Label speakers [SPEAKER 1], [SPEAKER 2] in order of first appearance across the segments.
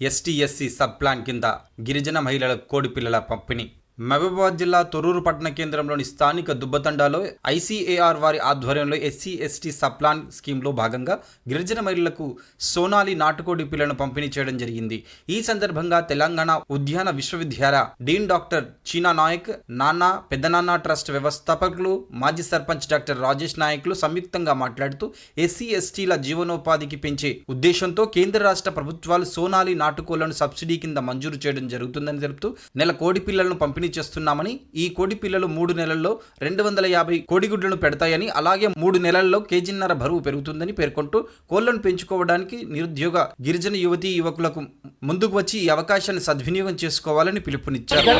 [SPEAKER 1] ST SC sub plan కింద గిరిజన మహిళల కోడి పిల్లల పంపిణీ. మహబూబాబాద్ జిల్లా తొర్రూరు పట్టణ కేంద్రంలోని స్థానిక దుబ్బతండాలో ఐసీఏఆర్ వారి ఆధ్వర్యంలో ఎస్సీ ఎస్టీ సప్లాన్ స్కీమ్లో భాగంగా గిరిజన మహిళలకు సోనాలి నాటుకోడి పిల్లలను పంపిణీ చేయడం జరిగింది. ఈ సందర్భంగా తెలంగాణ ఉద్యాన విశ్వవిద్యాలయ డీన్ డాక్టర్ చీనా నాయక్ నాన్న పెద్దనాన్న ట్రస్ట్ వ్యవస్థాపకులు మాజీ సర్పంచ్ డాక్టర్ రాజేష్ నాయక్లు సంయుక్తంగా మాట్లాడుతూ ఎస్సీ ఎస్టీల జీవనోపాధికి పెంచే ఉద్దేశంతో కేంద్ర రాష్ట్ర ప్రభుత్వాలు సోనాలి నాటుకోళ్ళను సబ్సిడీ కింద మంజూరు చేయడం జరుగుతుందని తెలుపుతూ నెల కోడి పిల్లలను పంపిణీ చేస్తున్నామని ఈ కోడి పిల్లలు మూడు నెలల్లో రెండు వందల యాభై కోడిగుడ్లను పెడతాయని అలాగే మూడు నెలల్లో కేజీన్నర బరువు పెరుగుతుందని పేర్కొంటూ కోళ్ళను పెంచుకోవడానికి నిరుద్యోగ గిరిజన యువతీ యువకులకు ముందుకు వచ్చి ఈ అవకాశాన్ని సద్వినియోగం చేసుకోవాలని పిలుపునిచ్చారు.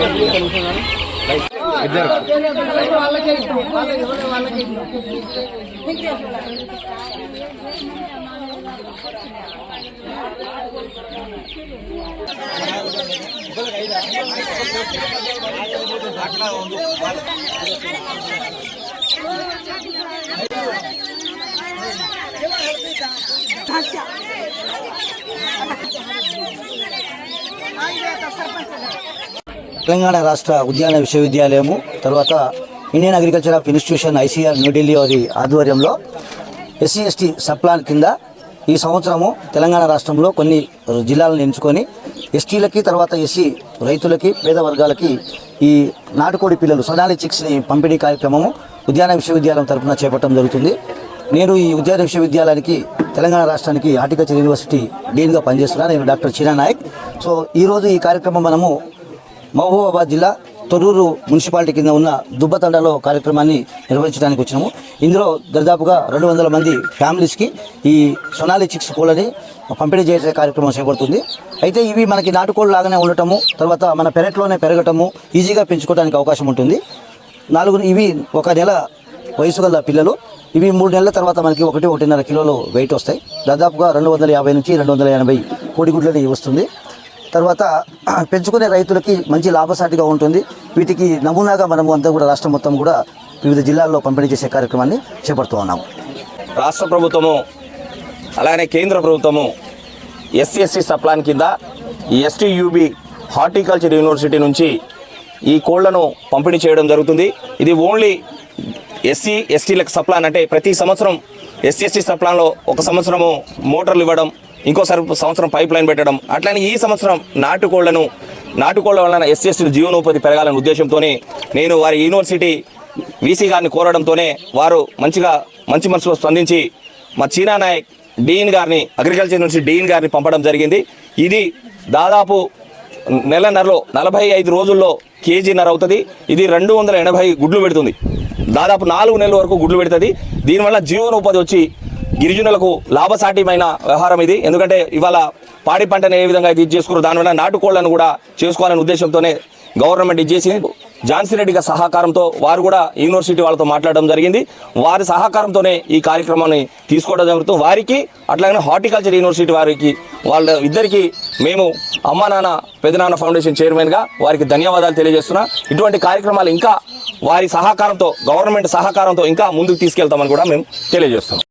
[SPEAKER 2] తెలంగాణ రాష్ట్ర ఉద్యాన విశ్వవిద్యాలయము తర్వాత Indian agriculture of institution ICR New Delhi వారి ఆధ్వర్యంలో ఎస్సీ ఎస్టీ సప్లాన్ కింద ఈ సంవత్సరము తెలంగాణ రాష్ట్రంలో కొన్ని జిల్లాలను ఎంచుకొని ఎస్టీలకి తర్వాత ఎస్సీ రైతులకి పేద వర్గాలకి ఈ నాటుకోడి పిల్లలు సొనాలి చిక్స్ని పంపిణీ కార్యక్రమము ఉద్యాన విశ్వవిద్యాలయం తరపున చేపట్టడం జరుగుతుంది. నేను ఈ ఉద్యాన విశ్వవిద్యాలయానికి తెలంగాణ రాష్ట్రానికి హార్టికల్చర్ యూనివర్సిటీ డీన్గా పనిచేస్తున్నాను నేను డాక్టర్ చీనా నాయక్. సో ఈరోజు ఈ కార్యక్రమం మనము మహబూబాబాద్ జిల్లా తొర్రూరు మున్సిపాలిటీ కింద ఉన్న దుబ్బతండలో కార్యక్రమాన్ని నిర్వహించడానికి వచ్చినాము. ఇందులో దాదాపుగా రెండు వందల మంది ఫ్యామిలీస్కి ఈ సొనాలి చిక్స్ కోళ్ళని పంపిణీ చేసే కార్యక్రమం చేపడుతుంది. అయితే ఇవి మనకి నాటుకోళ్ళు లాగానే ఉండటము తర్వాత మన పెరట్లోనే పెరగటము ఈజీగా పెంచుకోవడానికి అవకాశం ఉంటుంది. నాలుగు ఇవి ఒక నెల వయసు గల పిల్లలు. ఇవి మూడు నెలల తర్వాత మనకి ఒకటి ఒకటిన్నర కిలోలు వెయిట్ వస్తాయి. దాదాపుగా రెండు వందల యాభై నుంచి రెండు వందల ఎనభై కోడిగుడ్లని వస్తుంది. తర్వాత పెంచుకునే రైతులకి మంచి లాభసాటిగా ఉంటుంది. వీటికి నమూనాగా మనము అంతా కూడా రాష్ట్రం మొత్తం కూడా వివిధ జిల్లాల్లో పంపిణీ చేసే కార్యక్రమాన్ని చేపడుతూ ఉన్నాము.
[SPEAKER 3] రాష్ట్ర ప్రభుత్వము అలానే కేంద్ర ప్రభుత్వము ఎస్సీ ఎస్సీ సప్లాన్ కింద ఈ ఎస్టీయూబి హార్టికల్చర్ యూనివర్సిటీ నుంచి ఈ కోళ్ళను పంపిణీ చేయడం జరుగుతుంది. ఇది ఓన్లీ ఎస్సీ ఎస్టీలకు సప్లాన్ అంటే ప్రతి సంవత్సరం ఎస్సీ ఎస్టీ సప్లాన్లో ఒక సంవత్సరము మోటార్లు ఇవ్వడం ఇంకోసారి సంవత్సరం పైప్ లైన్ పెట్టడం. అట్లనే ఈ సంవత్సరం నాటుకోళ్ళను నాటుకోళ్ళ వలన ఎస్సీ జీవనోపాధి పెరగాలనే ఉద్దేశంతోనే నేను వారి యూనివర్సిటీ వీసీ గారిని కోరడంతోనే వారు మంచిగా మంచి మనసులో స్పందించి మా చీనా నాయక్ డీన్ గారిని అగ్రికల్చర్ యూనివర్సిటీ డీన్ గారిని పంపడం జరిగింది. ఇది దాదాపు నెలన్నరలో నలభై ఐదు రోజుల్లో కేజీన్నర అవుతుంది. ఇది రెండు వందల ఎనభై గుడ్లు పెడుతుంది. దాదాపు నాలుగు నెలల వరకు గుడ్లు పెడుతుంది. దీనివల్ల జీవనోపాధి వచ్చి గిరిజనులకు లాభసాటిమైన వ్యవహారం ఇది. ఎందుకంటే ఇవాళ పాడి పంటను ఏ విధంగా ఇది చేసుకున్నారు దానివల్ల నాటుకోళ్ళను కూడా చేసుకోవాలనే ఉద్దేశంతోనే గవర్నమెంట్ ఇది చేసి ఝాన్సీ రెడ్డి గారి సహకారంతో వారు కూడా యూనివర్సిటీ వాళ్ళతో మాట్లాడడం జరిగింది. వారి సహకారంతోనే ఈ కార్యక్రమాన్ని తీసుకోవడం జరుగుతుంది వారికి అట్లాగే హార్టికల్చర్ యూనివర్సిటీ వారికి వాళ్ళ ఇద్దరికి మేము అమ్మా నాన్న పెదనాన్న ఫౌండేషన్ చైర్మన్గా వారికి ధన్యవాదాలు తెలియజేస్తున్నా. ఇటువంటి కార్యక్రమాలు ఇంకా వారి సహకారంతో గవర్నమెంట్ సహకారంతో ఇంకా ముందుకు తీసుకెళ్తామని కూడా మేము తెలియజేస్తున్నాం.